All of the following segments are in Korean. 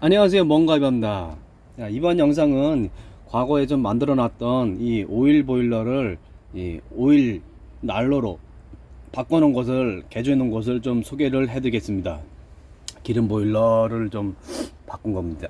안녕하세요 멍가입니다. 자, 이번 영상은 과거에 좀 만들어 놨던 이 오일 보일러를 이 오일 난로로 바꿔 놓은 것을 개조해 놓은 것을 좀 소개를 해 드리겠습니다. 기름 보일러를 좀 바꾼 겁니다.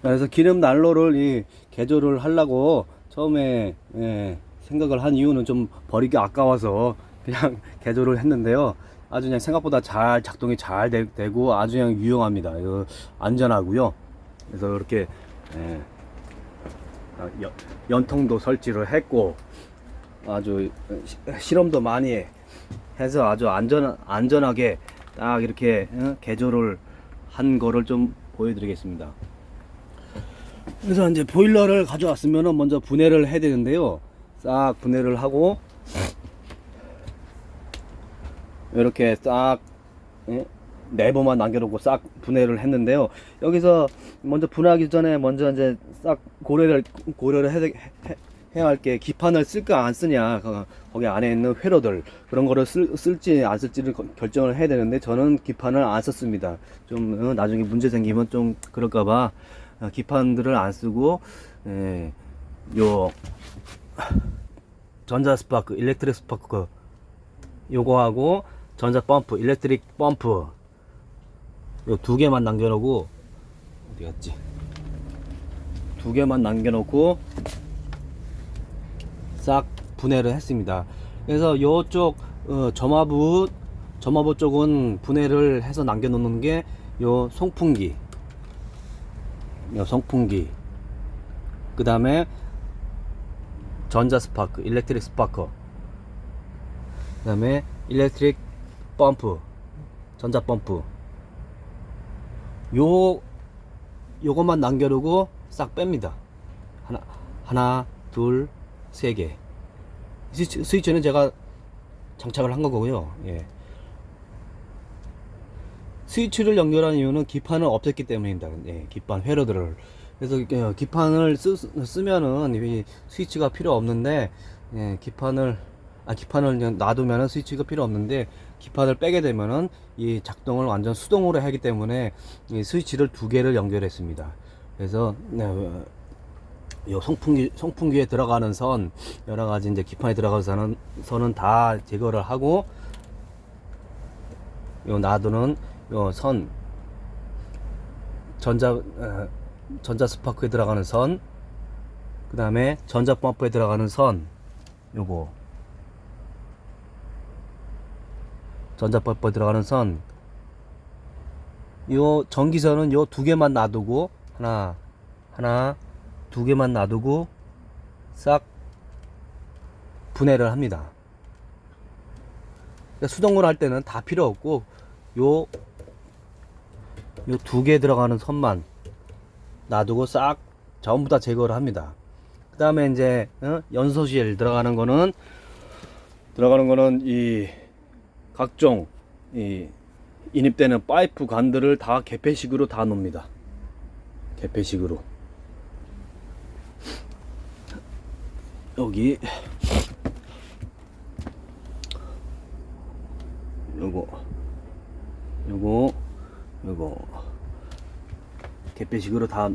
그래서 기름 난로를 이 개조를 하려고 처음에 예, 생각을 한 이유는 좀 버리기 아까워서 그냥 개조를 했는데요. 아주 그냥 생각보다 잘 작동이 잘 되, 고 아주 그냥 유용합니다. 이거 안전하고요. 그래서 이렇게 예, 아, 연- 연통도 설치를 했고 아주 시- 실험도 많이 해서 아주 안전 안전하게 딱 이렇게 어, 개조를 한 거를 좀 보여드리겠습니다. 그래서 이제 보일러를 가져왔으면은 먼저 분해를 해야 되는데요. 싹 분해를 하고 이렇게 싹 예? 네버만 남겨놓고 싹 분해를 했는데요. 여기서 먼저 분해하기 전에 먼저 이제 싹 고려를 고려를 해, 해, 해야 할 게 기판을 쓸까 안 쓰냐 거- 거기 안에 있는 회로들 그런 거를 쓸, 쓸지 안 쓸지를 거- 결정을 해야 되는데 저는 기판을 안 썼습니다. 좀 어, 나중에 문제 생기면 좀 그럴까봐 어, 기판들을 안 쓰고 예, 요 전자 스파크, 일렉트릭 스파크 요거하고 전자 펌프, 일렉트릭 펌프 요 두 개만 남겨놓고 어디 갔지? 두 개만 남겨놓고 싹 분해를 했습니다. 그래서 요쪽 어, 점화부 점화부 쪽은 분해를 해서 남겨놓는 게 요 송풍기, 요 송풍기. 그 다음에 전자 스파크, 일렉트릭 스파크. 그 다음에 일렉트릭 펌프, 전자 펌프. 요, 요것만 남겨두고 싹 뺍니다. 하나, 하나, 둘, 세 개. 스위치, 스위치 는 제가 장착을 한 거고요. 예. 스위치를 연결한 이유는 기판을 없앴기 때문입니다. 예, 기판 회로들을. 그래서 어, 기판을 쓰, 쓰면은 이 스위치가 필요 없는데 예, 기판을 아 기판을 그냥 놔두면은 스위치가 필요 없는데 기판을 빼게 되면은 이 작동을 완전 수동으로 하기 때문에 이 스위치를 두 개를 연결했습니다. 그래서 네, 어, 요 송풍기 송풍기에 들어가는 선 여러 가지 이제 기판에 들어가는 선은 다 제거를 하고 요 놔두는 요 선 전자 어, 전자 스파크에 들어가는 선, 그 다음에 전자 펌프에 들어가는 선, 요거. 전자 펌프에 들어가는 선, 요 전기선은 요 두 개만 놔두고, 하나, 하나, 두 개만 놔두고, 싹 분해를 합니다. 그러니까 수동으로 할 때는 다 필요 없고, 요, 요 두 개 들어가는 선만 놔두고 싹 전부 다 제거를 합니다. 그 다음에 이제 어? 연소실 들어가는 거는 들어가는 거는 이 각종 이 인입되는 파이프 관들을 다 개폐식으로 다 놓습니다. 개폐식으로 여기 요거 요거 요거 개폐식으로 다.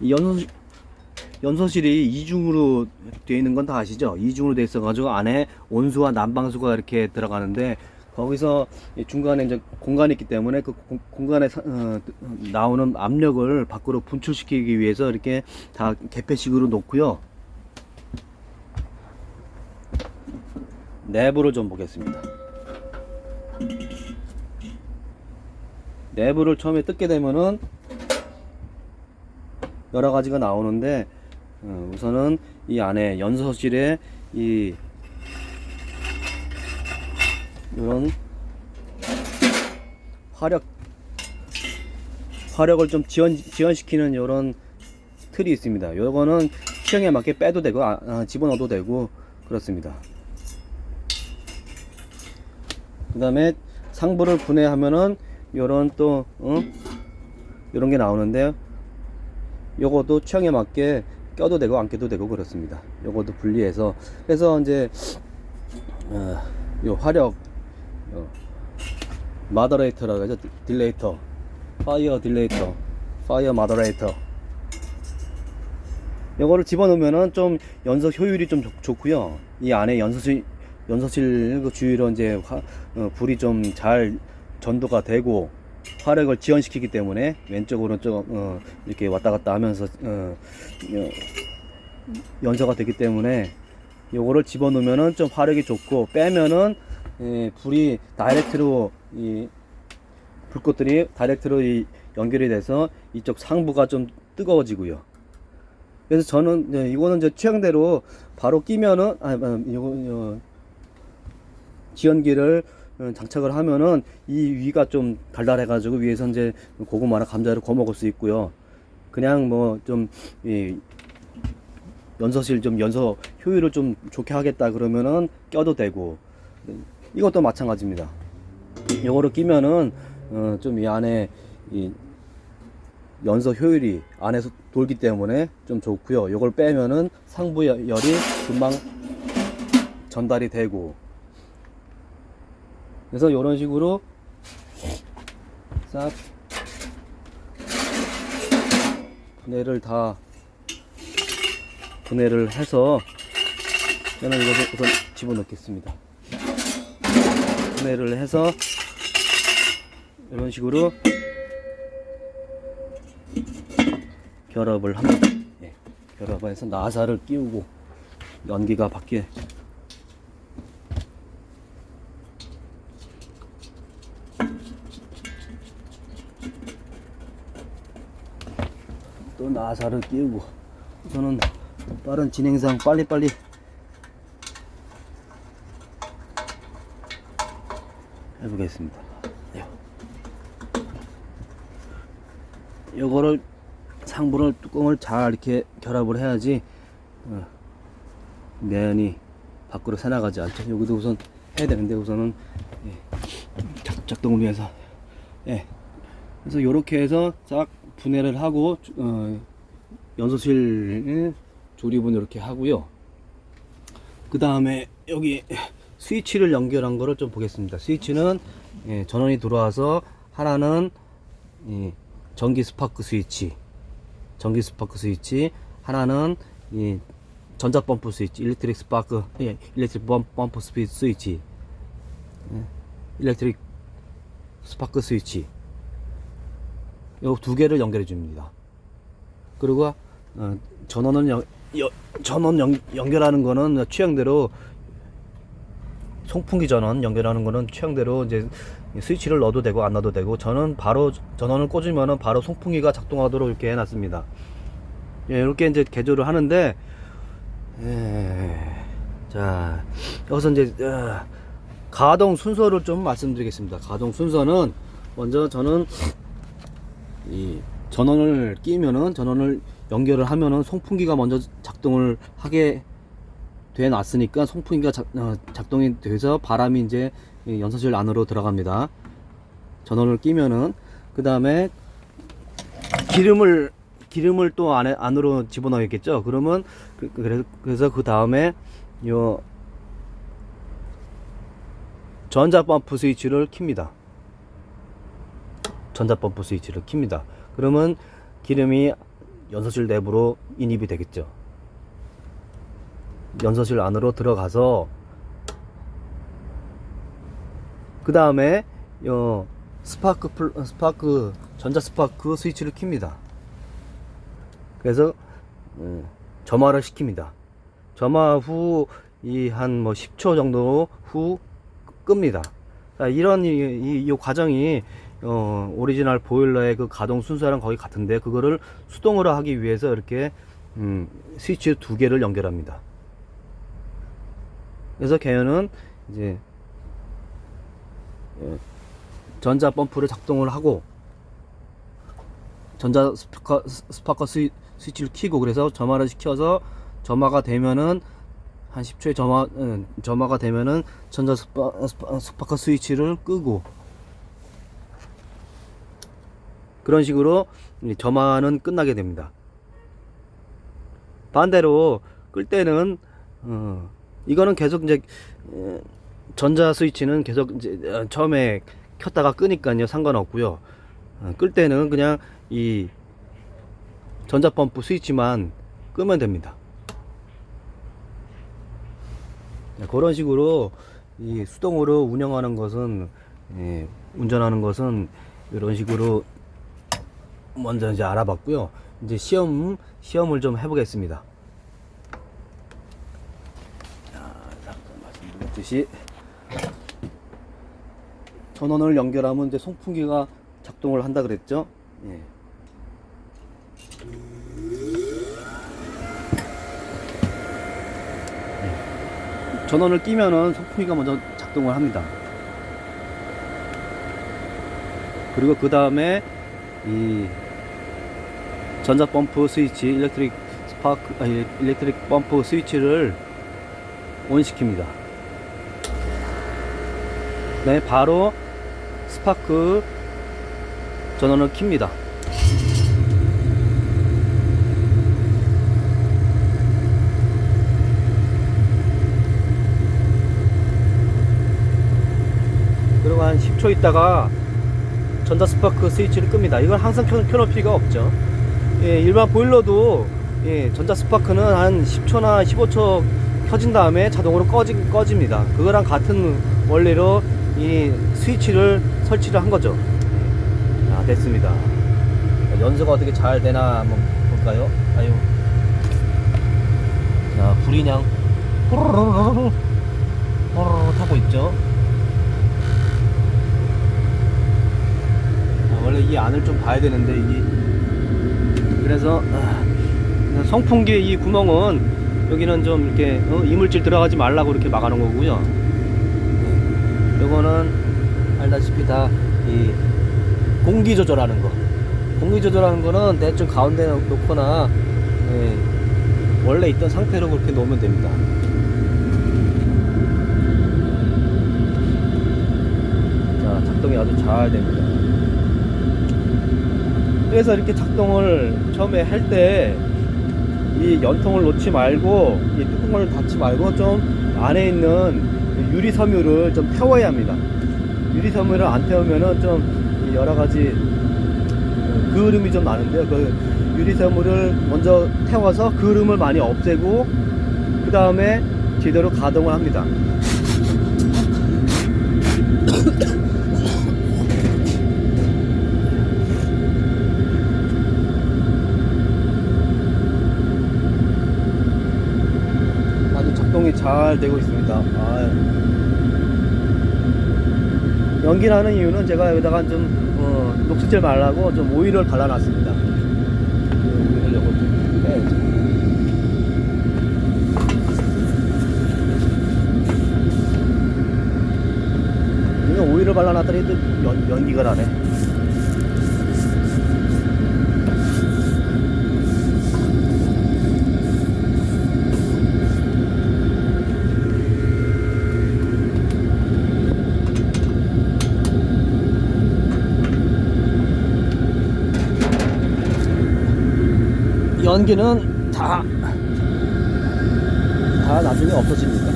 이 연소 연소실이 이중으로 되어 있는 건 다 아시죠? 이중으로 되어 있어가지고 안에 온수와 난방수가 이렇게 들어가는데 거기서 이 중간에 이제 공간이 있기 때문에 그 공, 공간에 사- 어, 나오는 압력을 밖으로 분출시키기 위해서 이렇게 다 개폐식으로 놓고요. 내부를 좀 보겠습니다. 내부를 처음에 뜯게 되면은 여러 가지가 나오는데 어, 우선은 이 안에 연소실에 이 이런 화력 화력을 좀 지원 지원시키는 이런 틀이 있습니다. 요거는 취향에 맞게 빼도 되고 아, 아, 집어넣어도 되고 그렇습니다. 그 다음에 상부를 분해하면은 요런 또 어? 요런 게 나오는데요 요것도 취향에 맞게 껴도 되고 안 껴도 되고 그렇습니다 요것도 분리해서 그래서 이제 어, 요 화력 어, 마더레이터라고 하죠. 딜레이터. 파이어 딜레이터. 파이어 마더레이터. 요거를 집어넣으면은 좀 연소 효율이 좀 좋, 좋고요. 이 안에 연소실 연소실 그 주위로 이제 화, 어, 불이 좀 잘 전도가 되고 화력을 지연시키기 때문에 왼쪽으로 좀 어, 이렇게 왔다 갔다 하면서 어, 어, 연소가 되기 때문에 요거를 집어넣으면은 좀 화력이 좋고 빼면은 예, 불이 다이렉트로 이 불꽃들이 다이렉트로 이 연결이 돼서 이쪽 상부가 좀 뜨거워지고요. 그래서 저는 네, 이거는 이제 취향대로 바로 끼면은 아 아, 이거 어, 지연기를 어, 장착을 하면은 이 위가 좀 달달해 가지고 위에서 이제 고구마나 감자를 구워 먹을 수 있고요. 그냥 뭐좀 이 연서실 좀 연서 효율을 좀 좋게 하겠다 그러면은 껴도 되고 이것도 마찬가지입니다. 요거를 끼면은 어, 좀 이 안에 이 연서 효율이 안에서 돌기 때문에 좀 좋고요. 요걸 빼면은 상부 열- 열이 금방 전달이 되고 그래서 이런 식으로 싹 분해를 다 분해를 해서 저는 이것을 우선 집어넣겠습니다. 분해를 해서 이런 식으로 결합을 합니다. 예, 결합을 해서 나사를 끼우고 연기가 밖에 나사를 끼우고 저는 빠른 진행상 빨리빨리 해보겠습니다. 예. 요거를 상부를 뚜껑을 잘 이렇게 결합을 해야지 어, 면이 밖으로 새나가지 않죠. 여기도 우선 해야 되는데 우선은 예, 작, 작동을 위해서 예. 그래서 요렇게 해서 싹 분해를 하고 어, 연소실 조립은 이렇게 하고요. 그 다음에 여기 스위치를 연결한 거를 좀 보겠습니다. 스위치는 예, 전원이 들어와서 하나는 이 전기 스파크 스위치, 전기 스파크 스위치, 하나는 이 전자 펌프 스위치, 일렉트릭 스파크, 예, 일렉트릭 펌- 펌프 스위치, 예, 일렉트릭 스파크 스위치. 요 두 개를 연결해 줍니다. 그리고 어, 전원을 연, 여- 전원 연, 연결하는 거는 취향대로 송풍기 전원 연결하는 거는 취향대로 이제 스위치를 넣어도 되고 안 넣어도 되고 저는 바로 전원을 꽂으면은 바로 송풍기가 작동하도록 이렇게 해놨습니다. 예, 이렇게 이제 개조를 하는데 예, 자 여기서 이제 어, 가동 순서를 좀 말씀드리겠습니다. 가동 순서는 먼저 저는 이 전원을 끼면은 전원을 연결을 하면은 송풍기가 먼저 작동을 하게 돼 놨으니까 송풍기가 작, 어, 작동이 돼서 바람이 이제 이 연소실 안으로 들어갑니다. 전원을 끼면은 그 다음에 기름을 기름을 또 안에 안으로 집어넣겠죠. 그러면 그, 그- 그래서 그 다음에 요 전자 펌프 스위치를 킵니다. 전자 펌프 스위치를 킵니다. 그러면 기름이 연소실 내부로 인입이 되겠죠. 연소실 안으로 들어가서 그 다음에 어, 스파크 플, 어, 스파크 전자 스파크 스위치를 킵니다. 그래서 음, 점화를 시킵니다. 점화 후 이 한 뭐 10초 정도 후 끕니다. 자, 이런 이, 이, 이 과정이 어, 오리지널 보일러의 그 가동 순서랑 거의 같은데 그거를 수동으로 하기 위해서 이렇게 음, 스위치 두 개를 연결합니다. 그래서 걔는 이제 예, 전자 펌프를 작동을 하고 전자 스피커 스파커 스위, 스위치를 켜고 그래서 점화를 시켜서 점화가 되면은 한 10초에 점화 음, 점화가 되면은 전자 스파, 스파, 스파커 스위치를 끄고 그런 식으로 이 점화는 끝나게 됩니다. 반대로 끌 때는 어, 이거는 계속 이제 에, 전자 스위치는 계속 이제 어, 처음에 켰다가 끄니까요. 상관없고요. 어, 끌 때는 그냥 이 전자펌프 스위치만 끄면 됩니다. 네, 그런 식으로 이 수동으로 운영하는 것은 예, 운전하는 것은 이런 식으로 먼저 이제 알아봤고요. 이제 시험 시험을 좀 해보겠습니다. 자, 잠깐 말씀드렸듯이 전원을 연결하면 이제 송풍기가 작동을 한다 그랬죠. 예. 예. 전원을 끼면은 송풍기가 먼저 작동을 합니다. 그리고 그 다음에 이 전자 펌프 스위치, 일렉트릭 스파크, 아니, 일렉트릭 펌프 스위치를 온 시킵니다. 네, 바로 스파크 전원을 킵니다. 그리고 한 10초 있다가 전자 스파크 스위치를 끕니다. 이건 항상 켜, 켜놓을 필요가 없죠. 예, 일반 보일러도 예, 전자 스파크는 한 10초나 15초 켜진 다음에 자동으로 꺼지, 꺼집니다. 그거랑 같은 원리로 이 스위치를 설치를 한 거죠. 자, 됐습니다. 연수가 어떻게 잘 되나 한번 볼까요? 아유. 자, 불이 그냥 호로로로로 호로로 타고 있죠. 아, 원래 이 안을 좀 봐야 되는데 이게 그래서 아, 성풍기 이 구멍은 여기는 좀 이렇게 어, 이물질 들어가지 말라고 이렇게 막아놓은 거고요. 네. 요거는 알다시피 다 이 공기 조절하는 거. 공기 조절하는 거는 대충 가운데 놓거나 예, 원래 있던 상태로 그렇게 놓으면 됩니다. 자, 작동이 아주 잘 됩니다. 그래서 이렇게 작동을 처음에 할 때 이 연통을 놓지 말고 이 뚜껑을 닫지 말고 좀 안에 있는 유리 섬유를 좀 태워야 합니다. 유리 섬유를 안 태우면은 좀 여러 가지 그을음이 좀 나는데요. 그 유리 섬유를 먼저 태워서 그을음을 많이 없애고 그 다음에 제대로 가동을 합니다. 잘 되고 있습니다. 아유. 연기나는 이유는 제가 여기다가 좀 어, 녹색질 말라고 좀 오일을 발라놨습니다. 그 오일을 발라놨더니 또 연, 연기가 나네. 연기는 다, 다 나중에 없어집니다.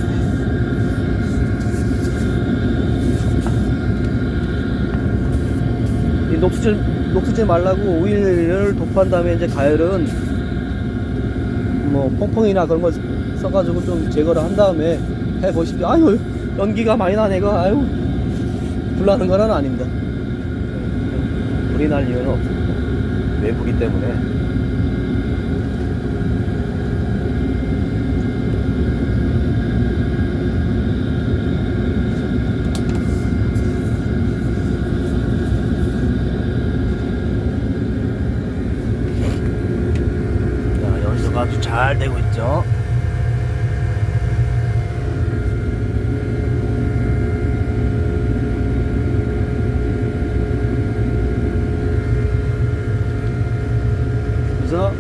이 녹슬, 녹슬지 말라고 오일을 도포한 다음에 이제 가열은 뭐 퐁퐁이나 그런 거 써가지고 좀 제거를 한 다음에 해 보십시오. 아유, 연기가 많이 나네, 이거. 아유, 불나는 건 아닙니다. 불이 날 이유는 없습니다. 외부기 때문에. 자, 연수가 아주 잘 되고 있죠. 그래서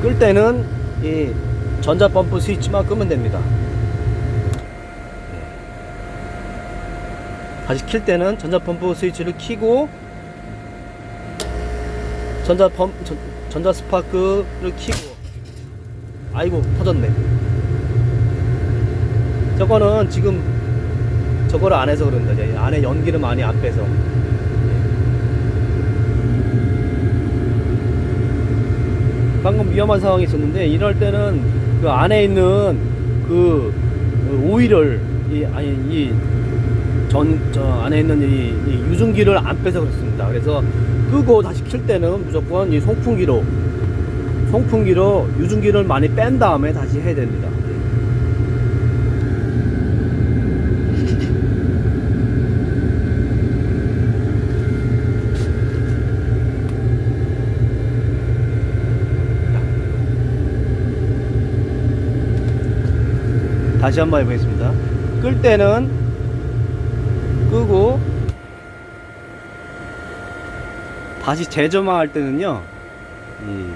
끌 때는 이 전자 펌프 스위치만 끄면 됩니다. 네. 다시 킬 때는 전자 펌프 스위치를 키고 전자 펌 전, 전자 스파크를 키고 아이고 터졌네. 저거는 지금 저거를 안 해서 그런다. 이제 안에 연기를 많이 안 빼서. 방금 위험한 상황이 있었는데 이럴 때는 그 안에 있는 그 오일을 이 아니 이 전 저 안에 있는 이, 이 유증기를 안 빼서 그렇습니다. 그래서 끄고 다시 킬 때는 무조건 이 송풍기로 송풍기로 유증기를 많이 뺀 다음에 다시 해야 됩니다. 다시 한 번 해보겠습니다. 끌 때는 끄고 다시 재점화할 때는요, 이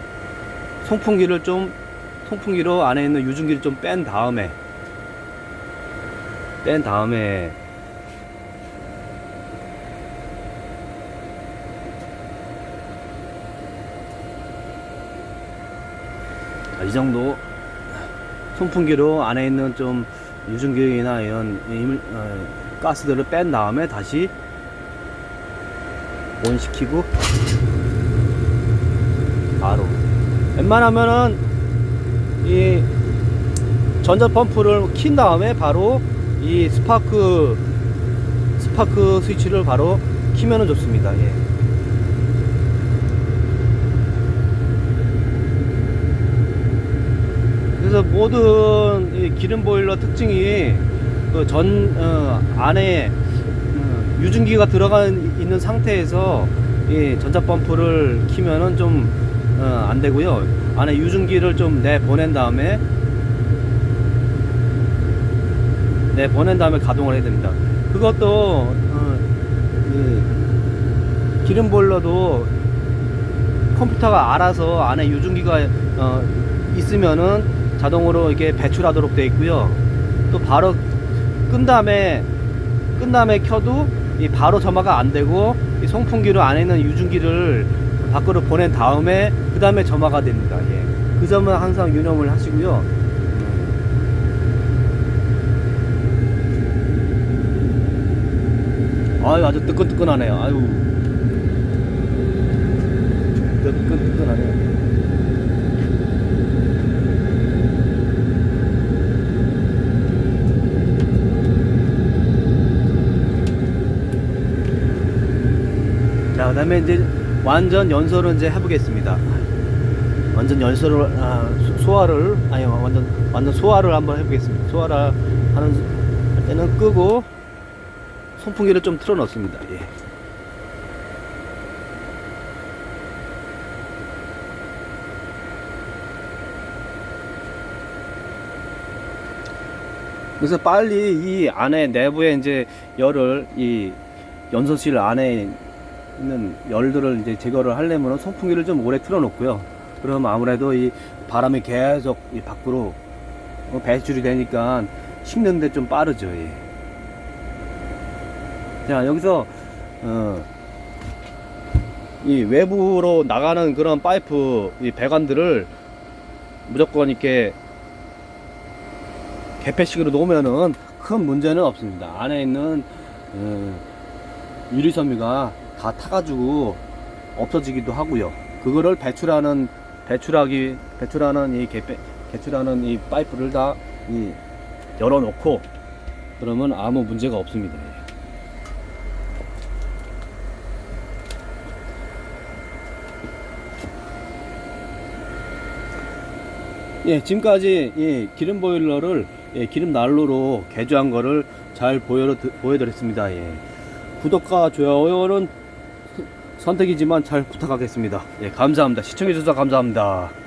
송풍기를 좀 송풍기로 안에 있는 유증기를 좀 뺀 다음에 뺀 다음에 자, 이 정도 송풍기로 안에 있는 좀 유증기나 이런 어, 가스들을 뺀 다음에 다시 온시키고 바로 웬만하면은 이 전자 펌프를 킨 다음에 바로 이 스파크 스파크 스위치를 바로 키면은 좋습니다. 예. 그래서 모든 이 기름 보일러 특징이 그 전 어, 안에 어, 유증기가 들어가 있는 상태에서 이 전자 펌프를 키면은 좀 어, 안 되고요. 안에 유증기를 좀 내 보낸 다음에 내 보낸 다음에 가동을 해야 됩니다. 그것도 어, 그 기름 보일러도 컴퓨터가 알아서 안에 유증기가 어, 있으면은 자동으로 이게 배출하도록 되어 있고요. 또 바로 끈 다음에 끈 다음에 켜도 이 바로 점화가 안 되고 이 송풍기로 안에 있는 유증기를 밖으로 보낸 다음에 그 다음에 점화가 됩니다. 예. 그 점은 항상 유념을 하시고요. 아유 아주 뜨끈뜨끈하네요. 아유 뜨끈뜨끈하네요. 자, 그다음에 이제 완전 연소를 이제 해보겠습니다. 완전 연소를 아, 소- 소화를 아니 완전 완전 소화를 한번 해보겠습니다. 소화를 하는 할 때는 끄고 선풍기를 좀 틀어놓습니다. 예. 그래서 빨리 이 안에 내부에 이제 열을 이 연소실 안에 있는 열들을 이제 제거를 하려면 선풍기를 좀 오래 틀어놓고요. 그럼 아무래도 이 바람이 계속 이 밖으로 어, 배출이 되니까 식는데 좀 빠르죠. 예. 자 여기서 어, 이 외부로 나가는 그런 파이프 이 배관들을 무조건 이렇게 개폐식으로 놓으면은 큰 문제는 없습니다. 안에 있는 어, 유리섬유가 다 타가지고 없어지기도 하고요. 그거를 배출하는 배출하기 배출하는 이 개폐 배출하는 이 파이프를 다 이 열어놓고 그러면 아무 문제가 없습니다. 예, 지금까지 이 기름 보일러를 예, 기름 난로로 개조한 거를 잘 보여, 보여드렸습니다. 예. 구독과 좋아요는 선택이지만 잘 부탁하겠습니다. 예, 감사합니다. 시청해주셔서 감사합니다.